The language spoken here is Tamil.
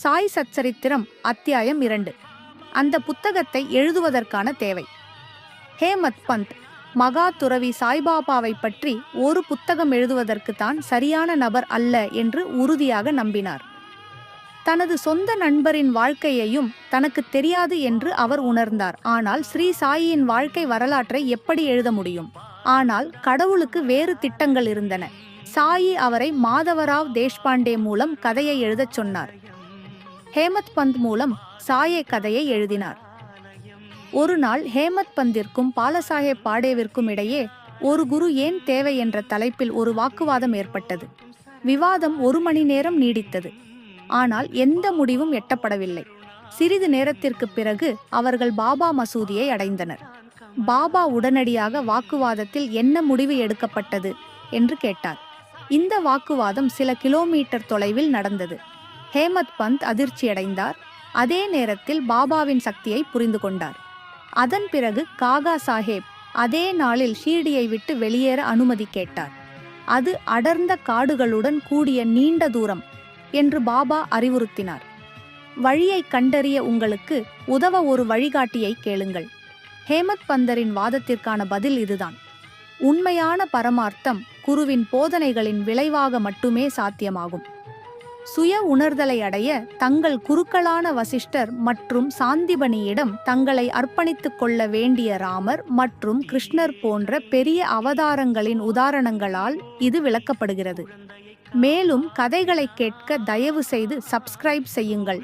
சாய் சச்சரித்திரம் அத்தியாயம் இரண்டு. அந்த புத்தகத்தை எழுதுவதற்கான தேவை. ஹேமத் பந்த் மகா துறவி சாய்பாபாவை பற்றி ஒரு புத்தகம் எழுதுவதற்கு தான் சரியான நபர் அல்ல என்று உறுதியாக நம்பினார். தனது சொந்த நண்பரின் வாழ்க்கையையும் தனக்கு தெரியாது என்று அவர் உணர்ந்தார். ஆனால் ஸ்ரீ சாயியின் வாழ்க்கை வரலாற்றை எப்படி எழுத முடியும்? ஆனால் கடவுளுக்கு வேறு திட்டங்கள் இருந்தன. சாயி அவரை மாதவராவ் தேஷ்பாண்டே மூலம் கதையை எழுதச் சொன்னார். ஹேமத் பந்த் மூலம் சாயே கதையை எழுதினார். ஒரு நாள் ஹேமத் பந்திற்கும் பாலசாஹேப் பாடேவிற்கும் இடையே ஒரு குரு ஏன் தேவை என்ற தலைப்பில் ஒரு வாக்குவாதம் ஏற்பட்டது. விவாதம் ஒரு மணி நேரம் நீடித்தது. ஆனால் எந்த முடிவும் எட்டப்படவில்லை. சிறிது நேரத்திற்கு பிறகு அவர்கள் பாபா மசூதியை அடைந்தனர். பாபா உடனடியாக வாக்குவாதத்தில் என்ன முடிவு எடுக்கப்பட்டது என்று கேட்டார். இந்த வாக்குவாதம் சில கிலோமீட்டர் தொலைவில் நடந்தது. ஹேமத் பந்த் அதிர்ச்சியடைந்தார். அதே நேரத்தில் பாபாவின் சக்தியை புரிந்து கொண்டார். அதன் பிறகு காகா சாஹேப் அதே நாளில் ஷீர்டியை விட்டு வெளியேற அனுமதி கேட்டார். அது அடர்ந்த காடுகளுடன் கூடிய நீண்ட தூரம் என்று பாபா அறிவுறுத்தினார். வழியை கண்டறிய உங்களுக்கு உதவ ஒரு வழிகாட்டியை கேளுங்கள். ஹேமத் பந்தரின் வாதத்திற்கான பதில் இதுதான். உண்மையான பரமார்த்தம் குருவின் போதனைகளின் விளைவாக மட்டுமே சாத்தியமாகும். சுய உணர்தலை அடைய தங்கள் குருக்களான வசிஷ்டர் மற்றும் சாந்திபனியிடம் தங்களை அர்ப்பணித்துக் கொள்ள வேண்டிய ராமர் மற்றும் கிருஷ்ணர் போன்ற பெரிய அவதாரங்களின் உதாரணங்களால் இது விளக்கப்படுகிறது. மேலும் கதைகளை கேட்க தயவு செய்து சப்ஸ்கிரைப் செய்யுங்கள்.